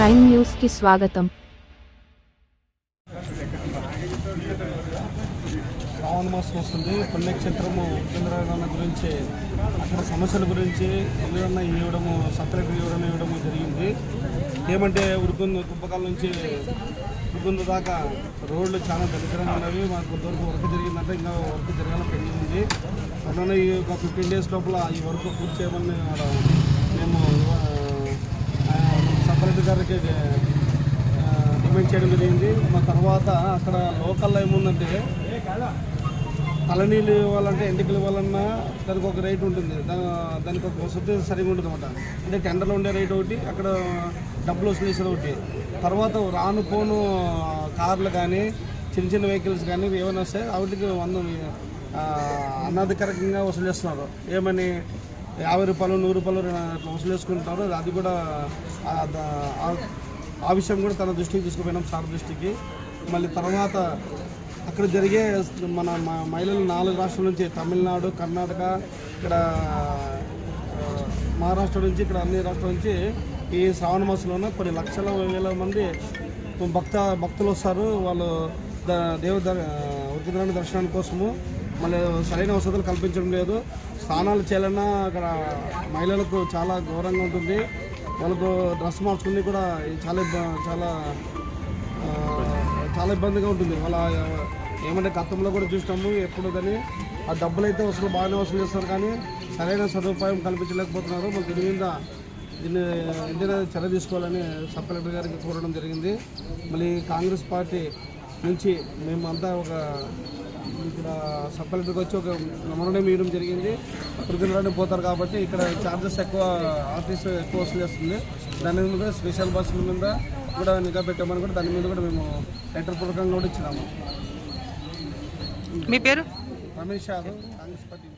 Prime న్యూస్కి స్వాగతం. శ్రావణ మాసం వస్తుంది. పుణ్యక్షేత్రము ఉపేంద్రనాథ గురించి అక్కడ సమస్యల గురించి ఎవరన్నా ఇవ్వడము సపరేట్ ఇవ్వడం ఇవ్వడము జరిగింది. ఏమంటే ఉరుకుంద కుంభకాల నుంచి ఉరుకుంద దాకా రోడ్లు చాలా దరిద్రంగా ఉన్నవి. మాకు కొంతవరకు వర్క్ జరిగిందంటే ఇంకా వర్క్ జరగాలని పెండింగ్ ఉంది. అట్లనే ఈ ఒక ఫిఫ్టీన్ డేస్ లోపల ఈ వర్క్ పూర్తి చేయమని మేము గారికి డిమాండ్ చేయడం జరిగింది. మా తర్వాత అక్కడ లోకల్లో ఏముందంటే తలనీళ్ళు ఇవ్వాలంటే ఎంటికలు ఇవ్వాలన్నా దానికి ఒక రేట్ ఉంటుంది. దా- దానికి ఒక వసతి సరిగా ఉంటుంది అనమాట అంటే టెండర్లో ఉండే రేట్ ఒకటి అక్కడ డబ్బులు వసూలు చేసేది ఒకటి. తర్వాత రాను పోను కార్లు కానీ చిన్న చిన్న వెహికల్స్ కానీ ఏమైనా వస్తే వాటికి వంద ఆ, అనధికారికంగా వసూలు చేస్తున్నారు. ఏమని? యాభై రూపాయలు నూరు రూపాయలు అట్లా వసూలు వేసుకుంటారు అది కూడా ఆ విషయం కూడా తన దృష్టికి తీసుకుపోయినాం సార్ దృష్టికి. మళ్ళీ తర్వాత అక్కడ జరిగే మన మహిళలు నాలుగు రాష్ట్రాల నుంచి తమిళనాడు కర్ణాటక ఇక్కడ మహారాష్ట్ర నుంచి ఇక్కడ అన్ని రాష్ట్రాల నుంచి ఈ శ్రావణ మాసంలోనే కొన్ని లక్షల వేల మంది భక్త భక్తులు వస్తారు. వాళ్ళు ద దేవ ఉద్యోగాన్ని దర్శనానికి కోసము. మళ్ళీ సరైన వసతులు కల్పించడం లేదు. స్నానాలు చేయాలన్నా అక్కడ మహిళలకు చాలా ఘోరంగా ఉంటుంది. వాళ్ళకు డ్రెస్ మార్చుకుని కూడా చాలా చాలా చాలా ఇబ్బందిగా ఉంటుంది. వాళ్ళ ఏమంటే గతంలో కూడా చూసినాము ఎప్పుడు కానీ ఆ డబ్బులు అయితే వసూలు బాగానే వసూలు చేస్తారు కానీ సరైన సదుపాయం కల్పించలేకపోతున్నారు. మరి దీని మీద దీన్ని ఇండియా చర్య తీసుకోవాలని సబ్ కలెక్టర్ గారికి కోరడం జరిగింది. మళ్ళీ కాంగ్రెస్ పార్టీ నుంచి మేమంతా ఒక ఇక్కడ సబ్ కలెక్టర్కి వచ్చి ఒక మెమోరం ఇవ్వడం జరిగింది. ప్రతిదిన పోతారు కాబట్టి ఇక్కడ ఛార్జెస్ ఎక్కువ ఆఫీస్ ఎక్కువ వసూలు చేస్తుంది. దాని మీద స్పెషల్ బస్సుల మీద కూడా నిఘా పెట్టామని కూడా దాని మీద కూడా మేము లెటర్ పూర్వకంగా కూడా ఇచ్చినాము. మీ పేరు? Ramesh Yadav Congress party.